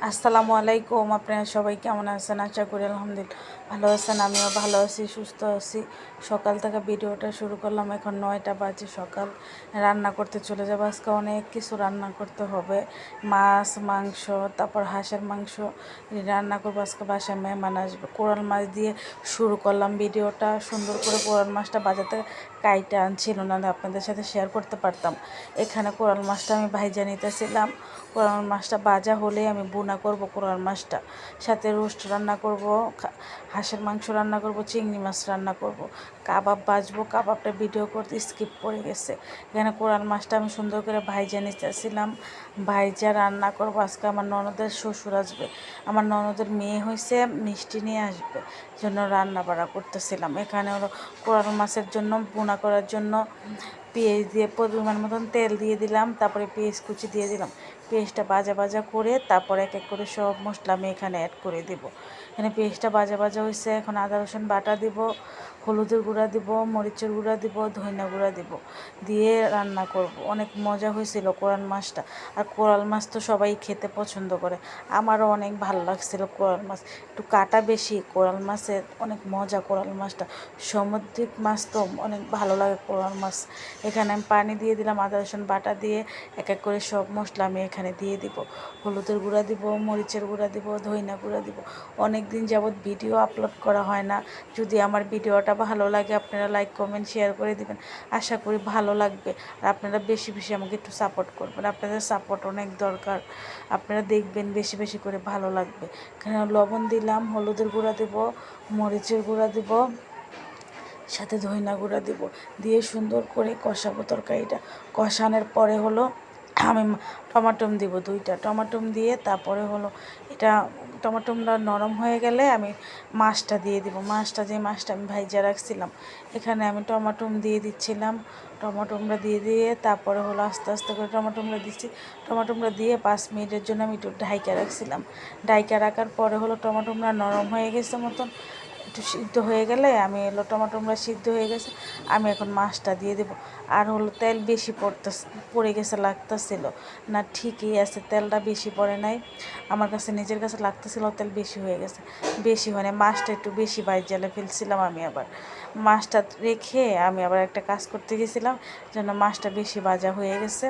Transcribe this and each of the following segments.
আসসালামু আলাইকুম আপনারা সবাই কেমন আছেন? আশা করি আলহামদুলিল্লাহ। ভালো আছেন? আমিও ভালো আছি, সুস্থ আছি। সকাল থেকে ভিডিওটা শুরু করলাম, এখন নয়টা বাজে সকাল। রান্না করতে চলে যাব। আজকে অনেক কিছু রান্না করতে হবে। মাছ, মাংস, তারপর হাঁসের মাংস রান্না করব। আজকে বাসায় মেহমান আসবে। কোরাল মাছ দিয়ে শুরু করলাম ভিডিওটা। সুন্দর করে কোরাল মাছটা বাজাতে কাইটা আনছিল না আপনাদের সাথে শেয়ার করতে পারতাম। এখানে কোরাল মাছটা আমি ভাইজা নিতেছিলাম। কোরাল মাছটা বাজা হলে আমি বুনা করব কোরাল মাছটা। সাথে রোস্ট রান্না করব হাঁসের মাংস রান্না করব, চিংড়ি মাছ রান্না করব। কাবাব বাজবো, কাবাবটা ভিডিও করতে স্কিপ করে গেছে। এখানে কোরাল মাছটা আমি সুন্দর করে ভাইজা নিতেছিলাম। ভাইজা রান্না করব, আজকে আমার ননদের শ্বশুর আসবে। আমার ননদের মেয়ে হয়েছে মিষ্টি নিয়ে আসবে। জন্য রান্না বাড়া করতেছিলাম। এখানে হলো কোরাল মাছের জন্য বোনা করার জন্য পেঁয়াজ দিয়ে পরিমাণ মতন তেল দিয়ে দিলাম, তারপরে পেঁয়াজ কুচি দিয়ে দিলাম। পেঁয়াজটা বাজা বাজা করে তারপর এক এক করে সব মশলা আমি এখানে অ্যাড করে দেব। এখানে পেঁয়াজটা বাজা বাজা হয়েছে, এখন আদা, রসুন বাটা দিব, হলুদের গুঁড়া দিব, মরিচের গুঁড়া দিব, ধনিয়া গুঁড়া দিব, দিয়ে রান্না করব। অনেক মজা হয়েছিল কোরাল মাছটা। আর কোরাল মাছ তো সবাই খেতে পছন্দ করে। আমারও অনেক ভালো লাগছিল কোরাল মাছ। একটু কাটা বেশি, কোরাল মাছের অনেক মজা কোরাল মাছটা। সামুদ্রিক মাছ তো অনেক ভালো লাগে কোরাল মাছ। এখানে আমি পানি দিয়ে দিলাম, আদা, রসুন বাটা দিয়ে এক এক করে সব মশলা আমি এখানে দিয়ে দিব। হলুদের গুঁড়া দিব, মরিচের গুঁড়া দিব, ধইনা গুঁড়া দিব। অনেক দিন যাবৎ ভিডিও আপলোড করা হয় না। যদি আমার ভিডিওটা ভালো লাগে, আপনারা লাইক, কমেন্ট, শেয়ার করে দিবেন। আশা করি ভালো লাগবে। আর আপনারা বেশি বেশি আমাকে একটু সাপোর্ট করবেন। আপনাদের সাপোর্ট অনেক দরকার। আপনারা দেখবেন বেশি বেশি করে ভালো লাগবে। এখানে লবণ দিলাম, হলুদের গুঁড়া দেব, মরিচের গুঁড়া দেব। সাথে ধইনা গুঁড়া দেব। দিয়ে সুন্দর করে কষাবো তরকারিটা। কষানোর পরে হলো আমি টমাটোম দিব দুইটা। টমাটোম দিয়ে তারপরে হলো এটা টমাটোমটা নরম হয়ে গেলে আমি মাছটা দিয়ে দিব। মাছটা যে মাছটা আমি ভাইজা রাখছিলাম, এখানে আমি টমাটোম দিয়ে দিচ্ছিলাম। টমাটোমটা দিয়ে দিয়ে তারপরে হলো আস্তে আস্তে করে টমাটোমটা দিচ্ছি। টমাটোমটা দিয়ে পাঁচ মিনিটের জন্য আমি একটু ঢাইকা রাখছিলাম। ঢাইকা রাখার পরে হলো টমাটোমটা নরম হয়ে গেছে মতন। একটু সিদ্ধ হয়ে গেলে আমি এলো টমাটোমরা সিদ্ধ হয়ে গেছে, আমি এখন মাছটা দিয়ে দেবো। আর হলো তেল বেশি পড়তে, পড়ে গেছে, লাগতেছিল। না, ঠিকই আছে, তেলটা বেশি পড়ে নাই। আমার কাছে নিজের কাছে লাগতেছিল, তেল বেশি হয়ে গেছে। বেশি হয় না মাছটা একটু বেশি বাইর জালে ফেলছিলাম আমি আবার। মাছটা রেখে আমি আবার একটা কাজ করতে গেছিলাম, যেন মাছটা বেশি ভাজা হয়ে গেছে।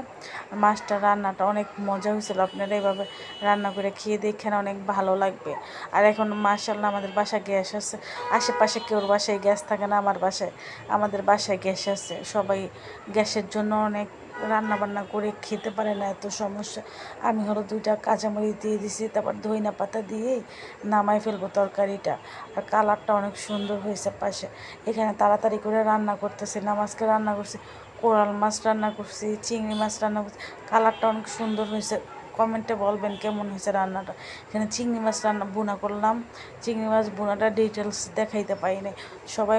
মাছটা রান্নাটা অনেক মজা হয়েছিল, আপনারা এইভাবে রান্না করে খেয়ে দেখেন, অনেক ভালো লাগবে। আর এখন মাসাল্লাহ আমাদের বাসা গ্যাস আছে আশেপাশে কেউর বাসায় গ্যাস থাকে না, আমার বাসায়, আমাদের বাসায় গ্যাস আছে। সবাই গ্যাসের জন্য অনেক রান্না বান্না করে খেতে পারে না, এত সমস্যা। আমি হলো দুইটা কাঁচামরিচ দিয়ে দিছি, তারপর ধইনা পাতা দিয়েই নামাই ফেলব তরকারিটা। আর কালারটা অনেক সুন্দর হয়েছে পাশে। এখানে তাড়াতাড়ি করে রান্না করতেছিলাম নামাজকে রান্না করছি, কোরাল মাছ রান্না করছি, চিংড়ি মাছ রান্না করছি, কালারটা অনেক সুন্দর হয়েছে। কমেন্টে বলবেন কেমন হয়েছে রান্নাটা। এখানে চিংড়ি মাছ রান্না বোনা করলাম। চিংড়ি মাছ বোনাটা ডিটেলস দেখাইতে পারিনি। সবাই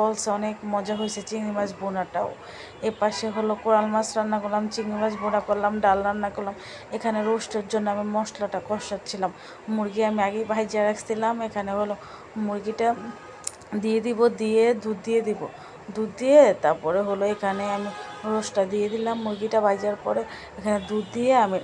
বলছে অনেক মজা হয়েছে চিংড়ি মাছ বোনাটাও এ পাশে হলো কোরাল মাছ রান্না করলাম, চিংড়ি মাছ বোনা করলাম, ডাল রান্না করলাম। এখানে রোস্টের জন্য আমি মশলাটা কষাচ্ছিলাম। মুরগি আমি আগেই ভাইজা রাখছিলাম। এখানে হলো মুরগিটা দিয়ে দিব, দিয়ে দুধ দিয়ে দিব। দুধ দিয়ে তারপরে হলো এখানে আমি রোস্টটা দিয়ে দিলাম মুরগিটা বাজার পরে। এখানে দুধ দিয়ে আমি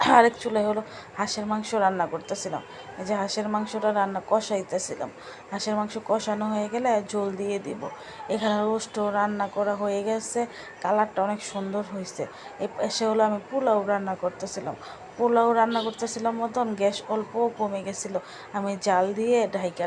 আরেক চুলায় হলো হাঁসের মাংস রান্না করতেছিলাম। এই যে হাঁসের মাংসটা রান্না কষাইতেছিলাম। হাঁসের মাংস কষানো হয়ে গেলে জল দিয়ে দিব। এখানে রোস্টও রান্না করা হয়ে গেছে। কালারটা অনেক সুন্দর হয়েছে। এ পাশে হলো আমি পোলাও রান্না করতেছিলাম। পোলাও রান্না করতেছিলাম মতন গ্যাস অল্প কমে গেছিল। আমি জাল দিয়ে ঢাইকা